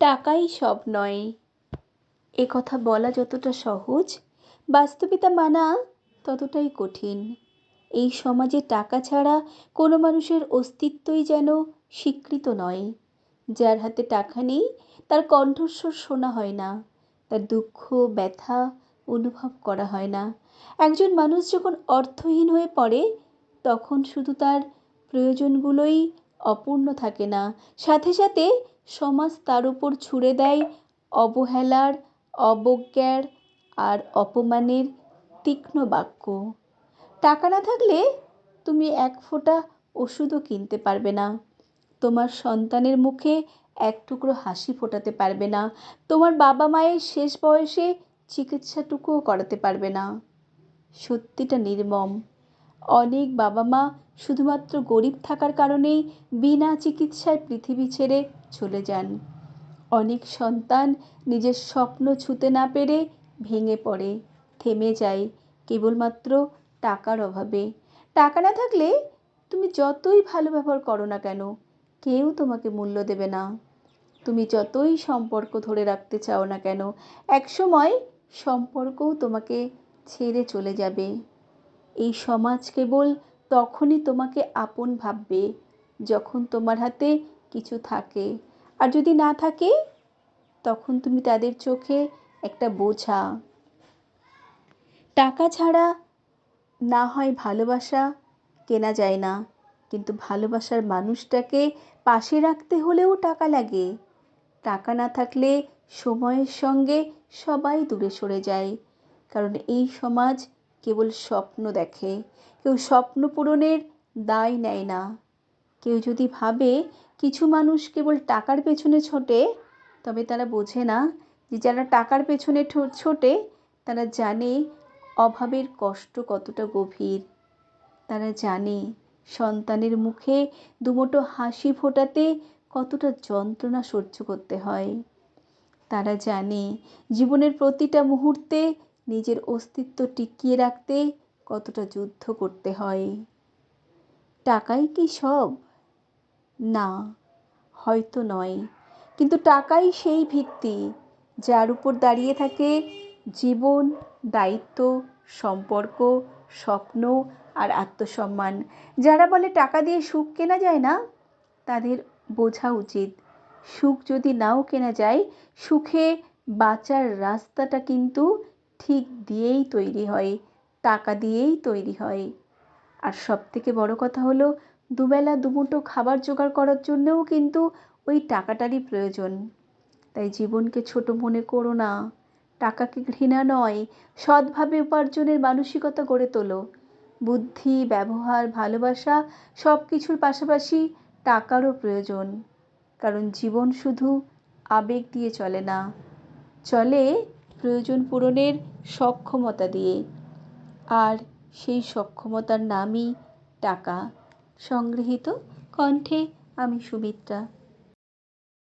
টাকাই সব নয়। এ কথা বলা যতটা সহজ বাস্তবে তা মানা ততটাই কঠিন। এই সমাজে টাকা ছাড়া কোনো মানুষের অস্তিত্বই যেন স্বীকৃত নয়। যার হাতে টাকা নেই, তার কণ্ঠস্বর শোনা হয় না, তার দুঃখ, ব্যথা অনুভব করা হয় না। একজন মানুষ যখন অর্থহীন হয়ে পড়ে, তখন শুধু তার প্রয়োজনগুলোই অপূর্ণ থাকে না। সাথে সাথে সমাজ তার উপর ছুড়ে দেয় অবহেলার, অবজ্ঞার আর অপমানের তীক্ষ্ণ বাক্য। টাকা না থাকলে তুমি এক ফোঁটা ওষুধও কিনতে পারবে না। তোমার সন্তানের মুখে এক টুকরো হাসি ফোটাতে পারবে না। তোমার বাবা মায়ের শেষ বয়সে চিকিৎসাটুকুও করাতে পারবে না। সত্যিটা নির্মম। অনেক বাবা মা শুধুমাত্র গরিব থাকার কারণেই বিনা চিকিৎসায় পৃথিবী ছেড়ে চলে যান। অনেক সন্তান নিজের স্বপ্ন ছুতে না পেরে ভেঙে পড়ে, থেমে যায় কেবলমাত্র টাকার অভাবে। টাকা না থাকলে তুমি যতই ভালো ব্যবহার করো না কেন, কেউ তোমাকে মূল্য দেবে না। তুমি যতই সম্পর্ক ধরে রাখতে চাও না কেন, একসময় সম্পর্কও তোমাকে ছেড়ে চলে যাবে। এই সমাজ কেবল তখনই তোমাকে আপন ভাববে যখন তোমার হাতে কিছু থাকে। আর যদি না থাকে, তখন তুমি তাদের চোখে একটা বোঝা। টাকা ছাড়া না হয় ভালোবাসা, কেনা যায় না। কিন্তু ভালোবাসার মানুষটাকে পাশে রাখতে হলেও টাকা লাগে। টাকা না থাকলে সময়ের সঙ্গে সবাই দূরে সরে যায়। কারণ এই সমাজ কেবল স্বপ্ন দেখে। কেউ স্বপ্ন পূরণের দায় নেয় না। কেউ যদি ভাবে কিছু মানুষ কেবল টাকার পেছনে ছোটে, তবে তারা বোঝে না যে যারা টাকার পেছনে ছোটে, তারা জানে অভাবের কষ্ট কতটা গভীর। তারা জানে সন্তানের মুখে দুমোটো হাসি ফোটাতে কতটা যন্ত্রণা সহ্য করতে হয়। তারা জানে জীবনের প্রতিটা মুহূর্তে নিজের অস্তিত্ব টিকিয়ে রাখতে কতটা যুদ্ধ করতে হয়? টাকাই কি সব? না, হয়তো নয়। কিন্তু টাকাই সেই ভিত্তি যার উপর দাঁড়িয়ে থাকে জীবন, দায়িত্ব, সম্পর্ক, স্বপ্ন আর আত্মসম্মান। যারা বলে টাকা দিয়ে সুখ কেনা যায় না, তাদের বোঝা উচিত। সুখ যদি নাও কেনা যায়, সুখে বাঁচার রাস্তাটা কিন্তু ঠিক দিয়েই তৈরি হয়, টাকা দিয়েই তৈরি হয়। আর সব থেকে বড় কথা হলো, দুবেলা দুমুঠো খাবার জোগাড় করার জন্যও কিন্তু ওই টাকাটারই প্রয়োজন। তাই জীবনকে ছোট মনে করো না, টাকাকে ঘৃণা নয়, সৎভাবে উপার্জনের মানসিকতা গড়ে তোলো। বুদ্ধি, ব্যবহার, ভালোবাসা সব কিছুর পাশাপাশি টাকারও প্রয়োজন, কারণ জীবন শুধু আবেগ দিয়ে চলে না, চলে প্রয়োজন পূরণের সক্ষমতা দিয়ে। আর সেই সক্ষমতার নামই টাকা। সংগৃহীত কণ্ঠে আমি সুমিত্রা।